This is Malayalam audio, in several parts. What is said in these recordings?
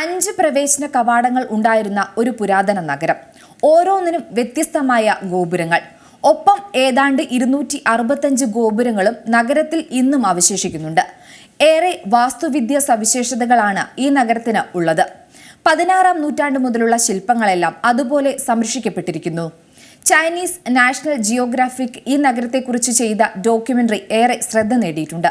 അഞ്ച് പ്രവേശന കവാടങ്ങൾ ഉണ്ടായിരുന്ന ഒരു പുരാതന നഗരം. ഓരോന്നിനും വ്യത്യസ്തമായ ഗോപുരങ്ങൾ. ഒപ്പം ഏതാണ്ട് ഇരുന്നൂറ്റി അറുപത്തഞ്ച് ഗോപുരങ്ങളും നഗരത്തിൽ ഇന്നും അവശേഷിക്കുന്നുണ്ട്. ഏറെ വാസ്തുവിദ്യ സവിശേഷതകളാണ് ഈ നഗരത്തിന് ഉള്ളത്. പതിനാറാം നൂറ്റാണ്ട് മുതലുള്ള ശില്പങ്ങളെല്ലാം അതുപോലെ സംരക്ഷിക്കപ്പെട്ടിരിക്കുന്നു. ചൈനീസ് നാഷണൽ ജിയോഗ്രാഫിക് ഈ നഗരത്തെക്കുറിച്ച് ചെയ്ത ഡോക്യുമെന്ററി ഏറെ ശ്രദ്ധ നേടിയിട്ടുണ്ട്.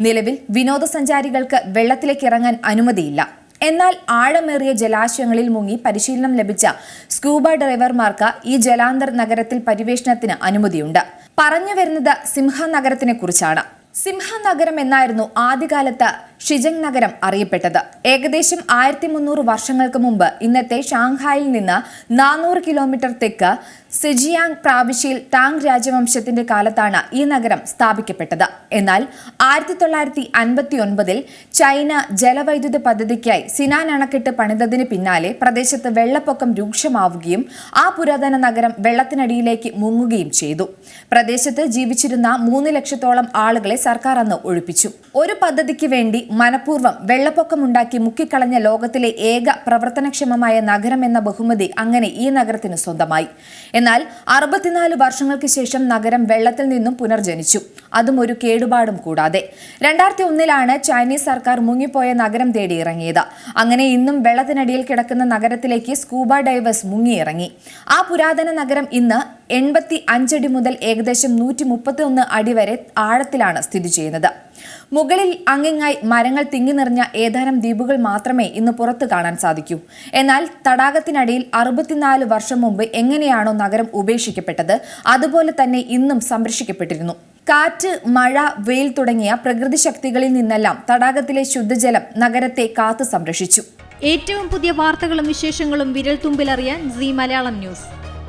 നിലവിൽ വിനോദസഞ്ചാരികൾക്ക് വെള്ളത്തിലേക്ക് ഇറങ്ങാൻ അനുമതിയില്ല. എന്നാൽ ആഴമേറിയ ജലാശയങ്ങളിൽ മുങ്ങി പരിശീലനം ലഭിച്ച സ്കൂബ ഡ്രൈവർമാർക്ക് ഈ ജലാന്തർ നഗരത്തിൽ പരിവേഷണത്തിന് അനുമതിയുണ്ട്. പറഞ്ഞു വരുന്നത് സിംഹ നഗരത്തിനെ കുറിച്ചാണ്. സിംഹ നഗരം എന്നായിരുന്നു ആദ്യകാലത്ത് ഷിജങ് നഗരം അറിയപ്പെട്ടത്. ഏകദേശം ആയിരത്തി മുന്നൂറ് വർഷങ്ങൾക്ക് മുമ്പ് ഇന്നത്തെ ഷാങ്ഹായിൽ നിന്ന് നാനൂറ് കിലോമീറ്റർ തെക്ക് സിജിയാങ് പ്രാവിശ്യയിൽ ടാങ് രാജവംശത്തിന്റെ കാലത്താണ് ഈ നഗരം സ്ഥാപിക്കപ്പെട്ടത്. എന്നാൽ ആയിരത്തി തൊള്ളായിരത്തി അൻപത്തി ഒൻപതിൽ ചൈന ജലവൈദ്യുത പദ്ധതിക്കായി സിനാൻ അണക്കെട്ട് പണിതതിന് പിന്നാലെ പ്രദേശത്ത് വെള്ളപ്പൊക്കം രൂക്ഷമാവുകയും ആ പുരാതന നഗരം വെള്ളത്തിനടിയിലേക്ക് മുങ്ങുകയും ചെയ്തു. പ്രദേശത്ത് ജീവിച്ചിരുന്ന മൂന്ന് ലക്ഷത്തോളം ആളുകളെ സർക്കാർ അന്ന് ഒഴിപ്പിച്ചു. ഒരു പദ്ധതിക്ക് വേണ്ടി മനഃപൂർവം വെള്ളപ്പൊക്കമുണ്ടാക്കി മുക്കിക്കളഞ്ഞ ലോകത്തിലെ ഏക പ്രവർത്തനക്ഷമമായ നഗരം എന്ന ബഹുമതി അങ്ങനെ ഈ നഗരത്തിന് സ്വന്തമായി. എന്നാൽ അറുപത്തിനാല് വർഷങ്ങൾക്ക് ശേഷം നഗരം വെള്ളത്തിൽ നിന്നും പുനർജനിച്ചു. അതും ഒരു കേടുപാടും കൂടാതെ. രണ്ടായിരത്തി ഒന്നിലാണ് ചൈനീസ് സർക്കാർ മുങ്ങിപ്പോയ നഗരം തേടി ഇറങ്ങിയത് അങ്ങനെ ഇന്നും വെള്ളത്തിനടിയിൽ കിടക്കുന്ന നഗരത്തിലേക്ക് സ്കൂബ ഡൈവേഴ്സ് മുങ്ങിയിറങ്ങി. ആ പുരാതന നഗരം ഇന്ന് എൺപത്തി അഞ്ചടി മുതൽ ഏകദേശം നൂറ്റി മുപ്പത്തി ഒന്ന് അടി വരെ ആഴത്തിലാണ് സ്ഥിതി ചെയ്യുന്നത്. മുകളിൽ അങ്ങിങ്ങായി മരങ്ങൾ തിങ്ങി നിറഞ്ഞ ഏതാനും ദ്വീപുകൾ മാത്രമേ ഇന്ന് പുറത്തു കാണാൻ സാധിക്കൂ. എന്നാൽ തടാകത്തിനടിയിൽ അറുപത്തിനാല് വർഷം മുമ്പ് എങ്ങനെയാണോ നഗരം ഉപേക്ഷിക്കപ്പെട്ടത് അതുപോലെ തന്നെ ഇന്നും സംരക്ഷിക്കപ്പെട്ടിരുന്നു. കാറ്റ് മഴ വെയിൽ തുടങ്ങിയ പ്രകൃതി ശക്തികളിൽ നിന്നെല്ലാം തടാകത്തിലെ ശുദ്ധജലം നഗരത്തെ കാത്തു സംരക്ഷിച്ചു. ഏറ്റവും പുതിയ വാർത്തകളും വിശേഷങ്ങളും വിരൽ തുമ്പിലറിയാൻ സി മലയാളം ന്യൂസ്.